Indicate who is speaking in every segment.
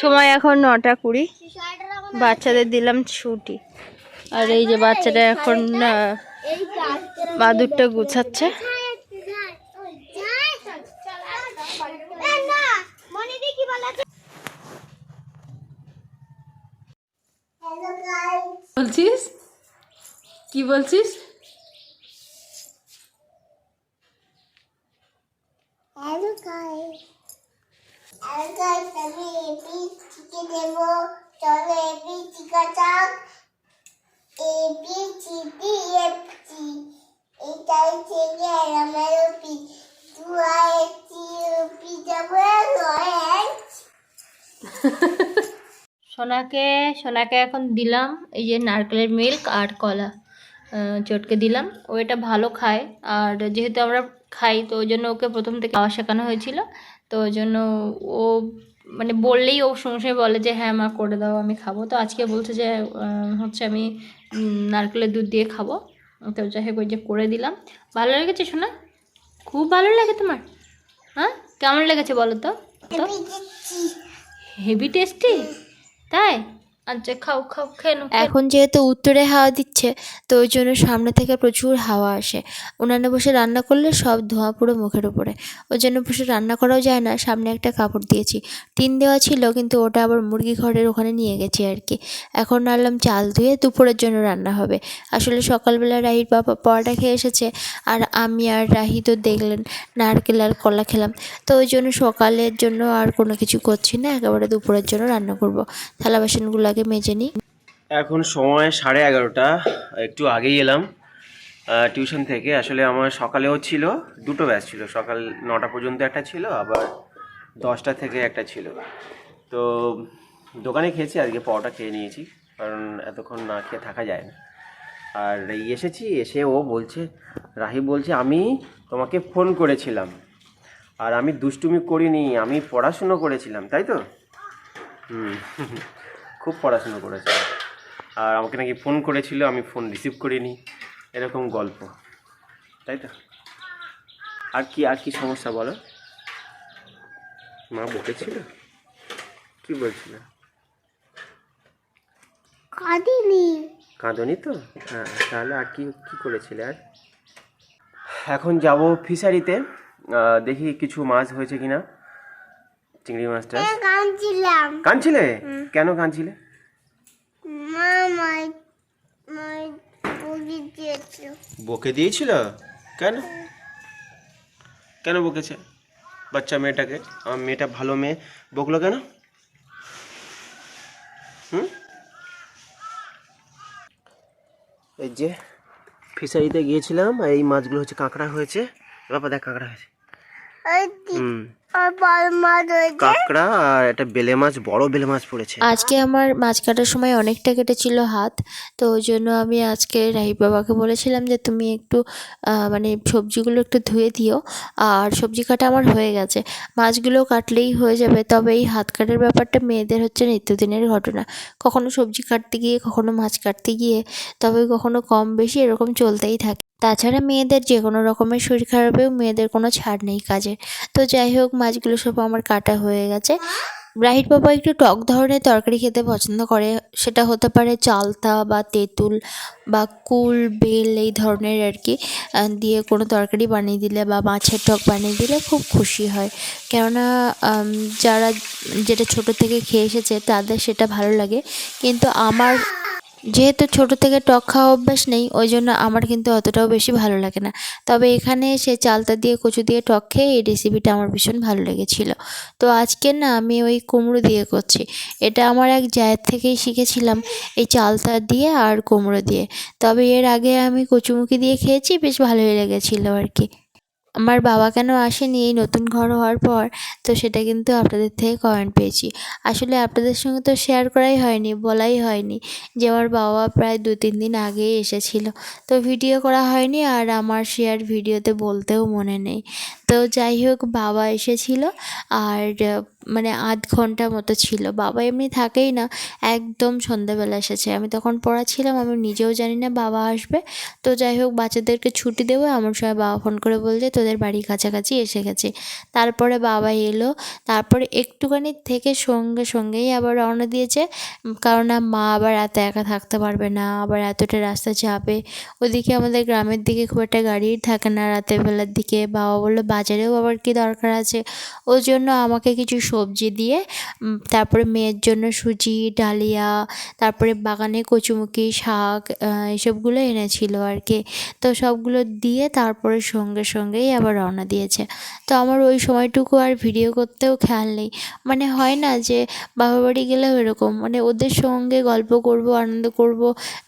Speaker 1: সময় এখন নটা কুড়ি। বাচ্চাদের দিলাম ছুটি। আর এই যে বাচ্চাটা এখন আহ, মাদুরটা গুছাচ্ছে। বলছিস? কি বলছিস?
Speaker 2: হ্যালো গাইস পি
Speaker 1: সোনাকে সোনাকে এখন দিলাম, এই যে নারকেলের মিল্ক আর কলা চটকে দিলাম। ও এটা ভালো খায়, আর যেহেতু আমরা খাই, তো ওই জন্য ওকে প্রথম থেকে খাওয়া শেখানো হয়েছিল। তো ওই জন্য ও মানে বললেই ও সঙ্গে সঙ্গে বলে যে হ্যাঁ মা করে দাও আমি খাব। তো আজকে বলছে যে হচ্ছে আমি নারকেলের দুধ দিয়ে খাব। তো যাই হোক ওই যে করে দিলাম। ভালো লেগেছে শোনা খুব ভালো লাগে তোমার। হ্যাঁ? কেমন লেগেছে বলো তো? তো? হেভি টেস্টি তাই? আচ্ছা খাও খাও।
Speaker 3: এখন যেহেতু উত্তরে হাওয়া দিচ্ছে, তো ওই জন্য সামনে থেকে প্রচুর হাওয়া আসে। উনানে বসে রান্না করলে সব ধোঁয়া পুরো মুখের উপরে। ওই জন্য বসে রান্না করাও যায় না, সামনে একটা কাপড় দিয়েছি। টিন দেওয়া ছিল, কিন্তু ওটা আবার মুরগি ঘরের ওখানে নিয়ে গেছি আর কি। এখন আনলাম চাল ধুয়ে দুপুরের জন্য রান্না হবে। আসলে সকালবেলা রাহির বাবা পরোটা খেয়ে এসেছে, আর আমি আর রাহি তো দেখলেন, নারকেল আর কলা খেলাম। তো ওই জন্য সকালের জন্য আর কোনো কিছু করছি না, একেবারে দুপুরের জন্য রান্না করব। থালা বাসনগুলো আগে মেজে নিই
Speaker 4: এখন সময় সাড়ে এগারোটা, একটু আগেই এলাম টিউশন থেকে। আসলে আমার সকালেও ছিল, দুটো ব্যাচ ছিল। সকাল নটা পর্যন্ত একটা ছিল, আবার দশটা থেকে একটা ছিল। তো দোকানে খেয়েছি, আজকে পরোটা খেয়ে নিয়েছি, কারণ এতক্ষণ না খেয়ে থাকা যায় না। আর এই এসেছি, এসে ও বলছে রাহি বলছে, আমি তোমাকে ফোন করেছিলাম, আর আমি দুষ্টুমি করিনি, আমি পড়াশুনো করেছিলাম। তাই তো? হুম। খুব পড়াশুনো করেছে। আর আমাকে নাকি ফোন করেছিল আমি ফোন রিসিভ করিনি। এরকম গল্প। তাই তো? আর কি আর কি সমস্যা বলো? মা বকেছিল? কি বলছিল?
Speaker 2: কাঁদিনি।
Speaker 4: কাঁদনি তো? হ্যাঁ তাহলে আর কি কি করেছিলে আর? এখন যাব ফিশারিতে দেখি কিছু মাছ হয়েছে কিনা। চিংড়ি মাছটা?
Speaker 2: কাঁদছিলাম।
Speaker 4: কাঁদছিলে? কেন কাঁদছিলে?
Speaker 2: মা মাই মাই বগি দিয়েছিল
Speaker 4: বকে দিয়েছিল? কেন? কেন বকেছে? বাচ্চা মেয়েটাকে? আমার মেয়েটা ভালো মেয়ে। বকলো কেন? হুম? এই যে ফিশারিতে গিয়েছিলাম এই মাছগুলো হচ্ছে কাঁকড়া হয়েছে। বাবা দেখ কাঁকড়া হয়েছে। হুম। কাঁকড়া আর একটা বেলে মাছ বড় বেলে মাছ পড়েছে।
Speaker 3: আজকে আমার মাছ কাটার সময় অনেকটা কেটেছিল হাত তো ওই জন্য আমি আজকে রাহি বাবাকে বলেছিলাম যে তুমি একটু মানে সবজিগুলো একটু ধুয়ে দিও আর সবজি কাটা আমার হয়ে গেছে। মাছগুলো কাটলেই হয়ে যাবে তবে এই হাত কাটার ব্যাপারটা মেয়েদের হচ্ছে নিত্যদিনের ঘটনা। কখনো সবজি কাটতে গিয়ে কখনো মাছ কাটতে গিয়ে তবে কখনো কম বেশি এরকম চলতেই থাকে। তাছাড়া মেয়েদের যে কোনো রকমের শরীর খারাপেও মেয়েদের কোনো ছাড় নেই কাজের। তো যাই হোক, মাছগুলো সব আমার কাটা হয়ে গেছে। রাহির বাবা একটু টক ধরনের তরকারি খেতে পছন্দ করে। সেটা হতে পারে চালতা বা তেঁতুল বা কুল, বেল এই ধরনের আর কি দিয়ে কোনো তরকারি বানিয়ে দিলে বা মাছের টক বানিয়ে দিলে খুব খুশি হয়। কেননা যারা, যেটা ছোট থেকে খেয়ে এসেছে তাদের সেটা ভালো লাগে। কিন্তু আমার যেহেতু ছোট থেকে টক খাওয়া অভ্যাস নেই, ওই জন্য আমার কিন্তু অতটাও বেশি ভালো লাগে না। তবে এখানে সে চালতা দিয়ে কচু দিয়ে টক খেয়ে এই রেসিপিটা আমার ভীষণ ভালো লেগেছিল। তো আজকে না আমি ওই কুমড়ো দিয়ে করছি। এটা আমার এক জায়ের থেকেই শিখেছিলাম এই চালতা দিয়ে আর কুমড়ো দিয়ে। তবে এর আগে আমি কচুমুখি দিয়ে খেয়েছি, বেশ ভালোই লেগেছিলো আর কি। আমার বাবা কেন আসেনি এই নতুন ঘর হওয়ার পর? তো সেটা কিন্তু আপনাদের থেকে কমেন্ট পেয়েছি। আসলে আপনাদের সঙ্গে তো শেয়ার করাই হয়নি, বলাই হয়নি যে আমার বাবা প্রায় দু তিন দিন আগেই এসেছিল। তো ভিডিও করা হয়নি আর আমার শেয়ার ভিডিওতে বলতেও মনে নেই। তো যাই হোক, বাবা এসেছিল আর মানে আধ ঘণ্টা মতো ছিল। বাবা এমনি থাকেই না, একদম সন্ধ্যাবেলা এসেছে। আমি তখন পড়াছিলাম আমি নিজেও জানি না বাবা আসবে। তো যাই হোক, বাচ্চাদেরকে ছুটি দেবো, এমন সময় বাবা ফোন করে বলছে, তোদের বাড়ির কাছাকাছি এসে গেছে। তারপরে বাবা এলো, তারপরে একটুখানি থেকে সঙ্গে সঙ্গেই আবার রওনা দিয়েছে। কারণ মা আবার এত একা থাকতে পারবে না, আবার এতটা রাস্তা যাবে ওদিকে আমাদের গ্রামের দিকে খুব একটা গাড়ি থাকে না, রাতের বেলার দিকে। বাবা বলল বাজারেও আবার কি দরকার আছে? ওই জন্য আমাকে কিছু সবজি দিয়ে তারপরে মেয়ের জন্য সুজি, ডালিয়া, তারপরে বাগানে কচুমুখি, শাক এসবগুলো এনেছিল আর কি। তো সবগুলো দিয়ে তারপরে সঙ্গে সঙ্গেই আবার রওনা দিয়েছে। তো আমার ওই সময়টুকু আর ভিডিও করতেও খেয়াল নেই। মানে হয় না যে বাবা বাড়ি গেলেও এরকম মানে ওদের সঙ্গে গল্প করব, আনন্দ করব,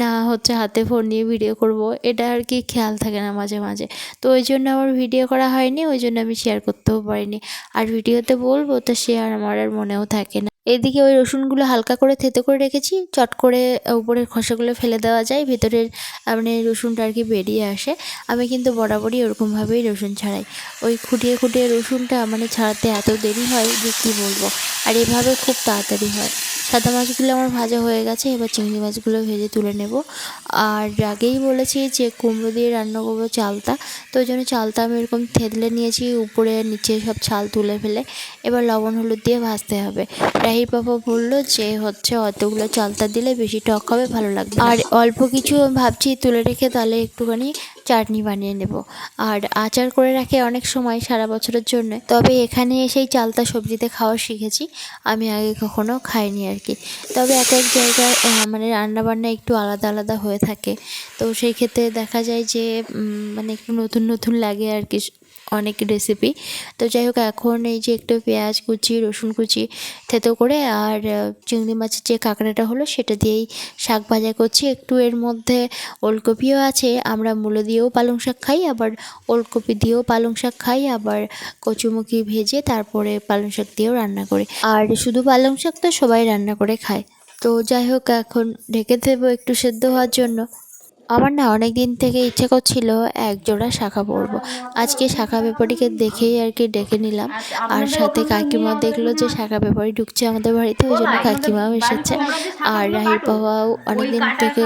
Speaker 3: না হচ্ছে হাতে ফোন নিয়ে ভিডিও করব, এটা আর কি খেয়াল থাকে না মাঝে মাঝে। তো ওই জন্য আমার ভিডিও করা হয়নি ওই জন্য আমি শেয়ার করতেও পারিনি। আর ভিডিওতে বলব, তো শেয়ার আমার আর মনেও থাকে না। এদিকে ওই রসুনগুলো হালকা করে থেতো করে রেখেছি, চট করে উপরের খোসাগুলো ফেলে দেওয়া যায়, ভিতরের মানে রসুনটা আর কি বেরিয়ে আসে। আমি কিন্তু বরাবরই ওরকমভাবেই রসুন ছাড়াই। ওই খুঁটিয়ে খুঁটিয়ে রসুনটা মানে ছাড়াতে এত দেরি হয় যে কী বলব? আর এভাবে খুব তাড়াতাড়ি হয়। সাদা মাছগুলো আমার ভাজা হয়ে গেছে, এবার চিংড়ি মাছগুলো ভেজে তুলে নেব। আর আগেই বলেছি যে কুমড়ো দিয়ে রান্না করব চালতা, তো ওই জন্য চালতা আমি এরকম থেতলে নিয়েছি, উপরে নিচে সব ছাল তুলে ফেলে। এবার লবণ, হলুদ দিয়ে ভাজতে হবে। রাহির বাবা বলল যে হচ্ছে অতগুলো চালতা দিলে বেশি টক হবে, ভালো লাগবে আর অল্প কিছু ভাবছি তুলে রেখে, তাহলে একটুখানি চাটনি বানিয়ে নেব। আর আচার করে রাখে অনেক সময় সারা বছরের জন্য। তবে এখানে এসেই চালতা সবজিতে খাওয়া শিখেছি, আমি আগে কখনো খাইনি আর কি। তবে এক এক জায়গায় মানে রান্নাবান্না একটু আলাদা আলাদা হয়ে থাকে। তো সেই ক্ষেত্রে দেখা যায় যে মানে একটু নতুন নতুন লাগে আর কি। অনেক রেসিপি তো যাই হোক, এখন এই যে একটু পেঁয়াজ কুচি, রসুন কুচি, থেতো করে আর চিংড়ি মাছের যে কাঁকড়াটা হলো সেটা দিয়েই শাক ভাজা করছি। একটু এর মধ্যে ওলকপিও আছে, আমরা মূলো দিয়েও পালং শাক খাই, আবার ওলকপি দিয়েও পালং শাক খাই, আবার কচুমুখি ভেজে তারপরে পালং শাক দিয়েও রান্না করি। আর শুধু পালং শাক তো সবাই রান্না করে খায়। তো যাই হোক, এখন ঢেকে দেবো একটু সেদ্ধ হওয়ার জন্য। আমার না অনেক দিন থেকে ইচ্ছে করছিল এক জোড়া শাখা পরবো। আজকে শাখা ব্যাপারীকে দেখেই আর কি ডেকে নিলাম। আর সাথে কাকিমা দেখল যে শাখা ব্যাপারী ঢুকছে আমাদের বাড়িতে, ওই জন্য কাকিমাও এসেছে। আর রাহির বাবাও অনেক দিন থেকে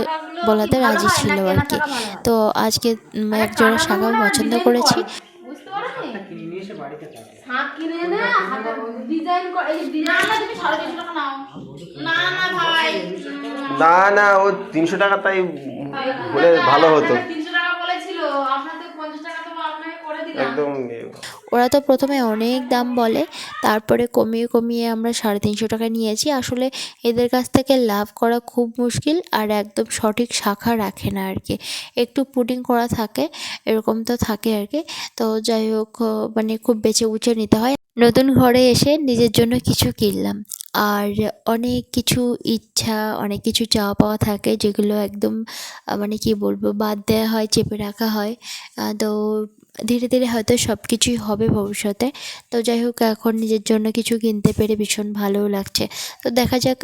Speaker 3: বলাতে রাজি ছিল আর কি তো আজকে এক জোড়া শাখা পছন্দ করেছি।
Speaker 5: শাক কিনে হাতে ডিজাইন করে এই ডিজাইন না তুমি সাড়ে তিনশো টাকা নাও। না না ভাই।
Speaker 4: না না ও তিনশো টাকা তাই বলে ভালো হতো।
Speaker 5: তিনশো টাকা বলেছিল আপনাদের পঞ্চাশ টাকা তো আপনাকে করে দিলাম।
Speaker 4: একদম।
Speaker 3: ওরা তো প্রথমে অনেক দাম বলে তারপরে কমিয়ে কমিয়ে আমরা সাড়ে তিনশো টাকা নিয়েছি। আসলে এদের কাছ থেকে লাভ করা খুব মুশকিল আর একদম সঠিক শাখা রাখে না আর কি। একটু পুডিং করা থাকে এরকম তো থাকে আর কি। তো যাই হোক মানে খুব বেছে উঁচে নিতে হয়। নতুন ঘরে এসে নিজের জন্য কিছু কিনলাম। আর অনেক কিছু ইচ্ছা অনেক কিছু চাওয়া পাওয়া থাকে যেগুলো একদম মানে কি বলব বাদ দেওয়া হয় চেপে রাখা হয়। তো ধীরে ধীরে হয়তো সব কিছুই হবে ভবিষ্যতে। তো যাই হোক এখন নিজের জন্য কিছু কিনতে পেরে ভীষণ ভালোও লাগছে। তো দেখা যাক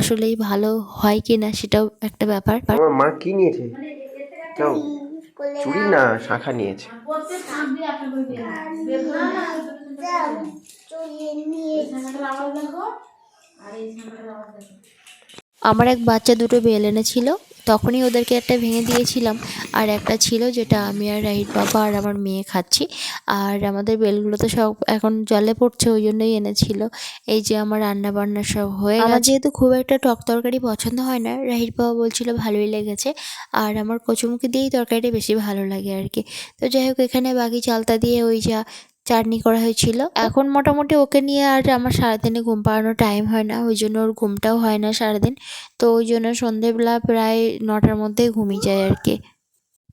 Speaker 3: আসলেই ভালো হয় কি না সেটাও একটা ব্যাপার।
Speaker 4: মা কি নিয়েছে? চুড়ি না। শাখা নিয়েছে।
Speaker 3: আমার এক বাচ্চা দুটো বেল এনেছিল। তখনই ওদেরকে একটা ভেঙে দিয়েছিলাম। আর একটা ছিল যেটা আমি আর রাহির বাবা আর আমার মেয়ে খাচ্ছি। আর আমাদের বেলগুলো তো সব এখন জলে পড়ছে ওই জন্যই এনেছিল। এই যে আমার রান্না বান্না সব হয়ে আমার যেহেতু খুব একটা টক তরকারি পছন্দ হয় না রাহির বাবা বলছিল ভালোই লেগেছে। আর আমার কচুমুখি দিয়েই তরকারিটা বেশি ভালো লাগে আর কি। তো যাই হোক এখানে বাকি চালতা দিয়ে ওই যা চাটনি করা হয়েছিল। এখন মোটামুটি ওকে নিয়ে আর আমার সারাদিনে ঘুম পাড়ানোর টাইম হয় না। ওই জন্য ওর ঘুমটাও হয় না সারাদিন। তো ওই জন্য সন্ধেবেলা প্রায় নটার মধ্যেই ঘুমিয়ে যায় আর কি।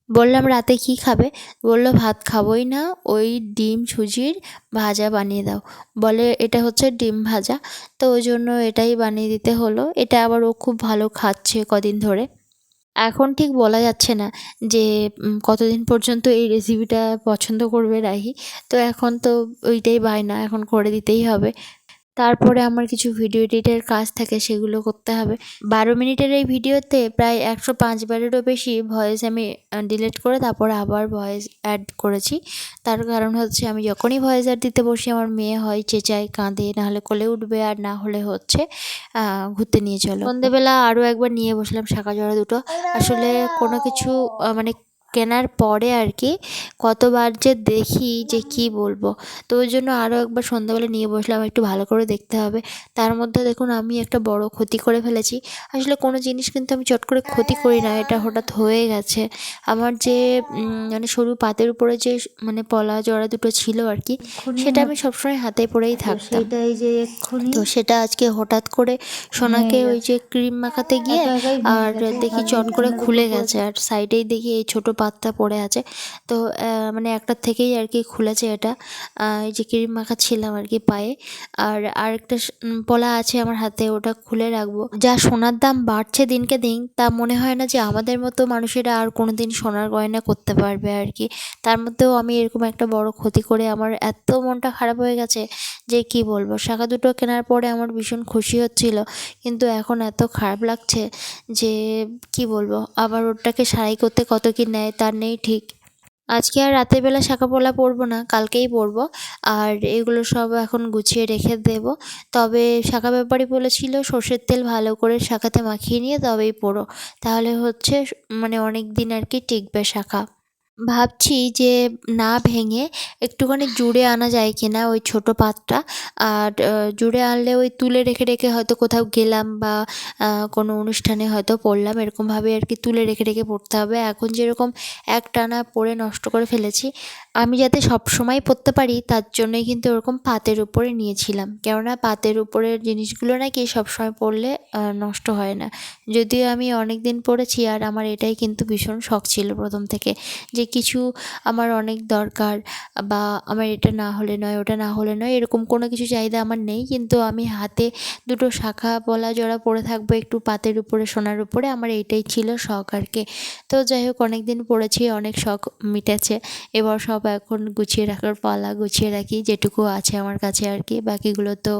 Speaker 3: বললাম, রাতে কি খাবে? বলল, ভাত খাবোই না, ওই ডিম, সুজির ভাজা বানিয়ে দাও। বলে, এটা হচ্ছে ডিম ভাজা। তো ওই জন্য এটাই বানিয়ে দিতে হলো। এটা আবার ও খুব ভালো খাচ্ছে কদিন ধরে। এখন ঠিক বলা যাচ্ছে না যে কতদিন পর্যন্ত এই রেসিপিটা পছন্দ করবে রাহি। তো এখন তো ওইটাই বায়না, এখন করে দিতেই হবে। তারপরে আমার কিছু ভিডিও এডিটের কাজ থাকে, সেগুলো করতে হবে। বারো মিনিটের এই ভিডিওতে প্রায় একশো পাঁচ বারেরও বেশি ভয়েস আমি ডিলিট করে তারপরে আবার ভয়েস অ্যাড করেছি। তার কারণ হচ্ছে আমি যখনই ভয়েস অ্যাড দিতে বসি, আমার মেয়ে হয়, চেঁচায়, কাঁদে নাহলে কোলে উঠবে আর না হলে হচ্ছে ঘুরতে নিয়ে চলো। সন্ধেবেলা আরও একবার নিয়ে বসলাম শাঁখা জড়া দুটো। আসলে কোনো কিছু মানে কেনার পরে আর কি কতবার যে দেখি যে কি বলব। তো ওই জন্য আরও একবার সন্ধ্যাবেলা নিয়ে বসলাম একটু ভালো করে দেখতে হবে। তার মধ্যে দেখুন আমি একটা বড় ক্ষতি করে ফেলেছি। আসলে কোনো জিনিস কিন্তু আমি চট করে ক্ষতি করি না এটা হঠাৎ হয়ে গেছে। আমার যে মানে সরু পাতের উপরে যে মানে পলা জড়া দুটো ছিল আর কি সেটা আমি সবসময় হাতে পরেই থাকতাম।
Speaker 1: যে
Speaker 3: তো সেটা আজকে হঠাৎ করে সোনাকে ওই যে ক্রিম মাখাতে গিয়ে আর দেখি চট করে খুলে গেছে। আর সাইডেই দেখি এই ছোট পাতটা পড়ে আছে। তো মানে একটার থেকেই আর কি খুলেছে এটা। এই যে ক্রিম মাখা ছিলাম আর কি পায়ে। আর আরেকটা পলা আছে আমার হাতে, ওটা খুলে রাখব। যা সোনার দাম বাড়ছে দিনকে দিন, তা মনে হয় না যে আমাদের মতো মানুষেরা আর কোনো দিন সোনার গয়না করতে পারবে আর কি তার মধ্যেও আমি এরকম একটা বড় ক্ষতি করে আমার এত মনটা খারাপ হয়ে গেছে যে কি বলব? শাখা দুটো কেনার পরে আমার ভীষণ খুশি হচ্ছিল। কিন্তু এখন এত খারাপ লাগছে যে কি বলব? আবার ওটাকে সারাই করতে কত কি নেয় তার নেই, ঠিক। আজকে আর রাতের বেলা শাখা পরবো না, কালকেই পরবো। আর এগুলো সব এখন গুছিয়ে রেখে দেব। তবে শাখা ব্যাপারী বলেছিল, সর্ষের তেল ভালো করে শাখাতে মাখিয়ে নিয়ে তবেই পরো। তাহলে হচ্ছে মানে অনেক দিন আর কি টিকবে শাখা। ভাবছি যে না ভেঙে একটুখানি জুড়ে আনা যায় কিনা ওই ছোট পাতটা আর জুড়ে আনলে ওই তুলে রেখে রেখে হয়তো কোথাও গেলাম বা কোনো অনুষ্ঠানে হয়তো পড়লাম এরকমভাবে আর কি তুলে রেখে রেখে পড়তে হবে। এখন যেরকম এক টানা পরে নষ্ট করে ফেলেছি আমি যাতে সব সময় পরতে পারি তার জন্যই কিন্তু ওরকম পাতের উপরে নিয়েছিলাম। কেননা পাতের উপরের জিনিসগুলো নাকি সবসময় আহ, নষ্ট হয় না। যদিও আমি অনেক দিন পরেছি আর আমার এটাই কিন্তু ভীষণ শখ ছিল প্রথম থেকে যে কিছু আমার অনেক দরকার বা আমার এটা না হলে নয়, ওটা না হলে নয়, এরকম কোনো কিছু চাহিদা আমার নেই। কিন্তু আমি হাতে দুটো শাখা পলা জড়া পরে থাকব একটু পাতের উপরে, সোনার উপরে, আমার এইটাই ছিল শখ আর কি। তো যাই হোক অনেক দিন পড়েছি, অনেক শখ মিটেছে। এবার সব এখন গুছিয়ে রাখার পালা গুছিয়ে রাখি, যেটুকু আছে আমার কাছে আর কি, বাকিগুলো তো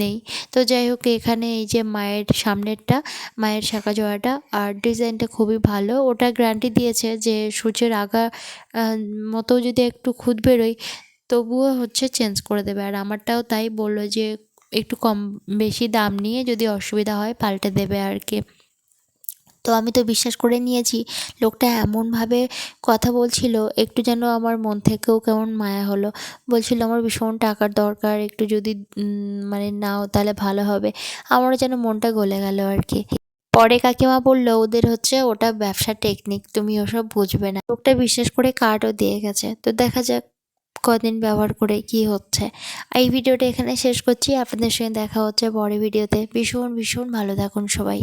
Speaker 3: নেই। তো যাই হোক, এখানে এই যে মায়ের সামনেরটা, মায়ের শাঁখা জোড়াটা, আর ডিজাইনটা খুবই ভালো। ওটা গ্যারান্টি দিয়েছে যে সূর্যের আগা মতো যদি একটু খুঁত বেরোয়, তবুও হচ্ছে চেঞ্জ করে দেবে। আর আমারটাও তাই বলল যে একটু কম বেশি দাম নিয়ে যদি অসুবিধা হয় পাল্টে দেবে আর কি। তো আমি তো বিশ্বাস করে নিয়েছি। লোকটা এমনভাবে কথা বলছিল, একটু যেন আমার মন থেকেও কেমন মায়া হলো। বলছিল, আমার ভীষণ টাকার দরকার, একটু যদি মানে নাও তাহলে ভালো হবে। আমারও যেন মনটা গলে গেল আর কি। পরে কাকিমা বলল, ওদের হচ্ছে ওটা ব্যবসা টেকনিক তুমি ওসব বুঝবে না। লোকটা বিশ্বাস করে কার্ডও দিয়ে গেছে। তো দেখা যাক কদিন ব্যবহার করে কি হচ্ছে। এই ভিডিওটা এখানে শেষ করছি। আপনাদের সঙ্গে দেখা হচ্ছে পরে ভিডিওতে। ভীষণ ভীষণ ভালো থাকুন সবাই।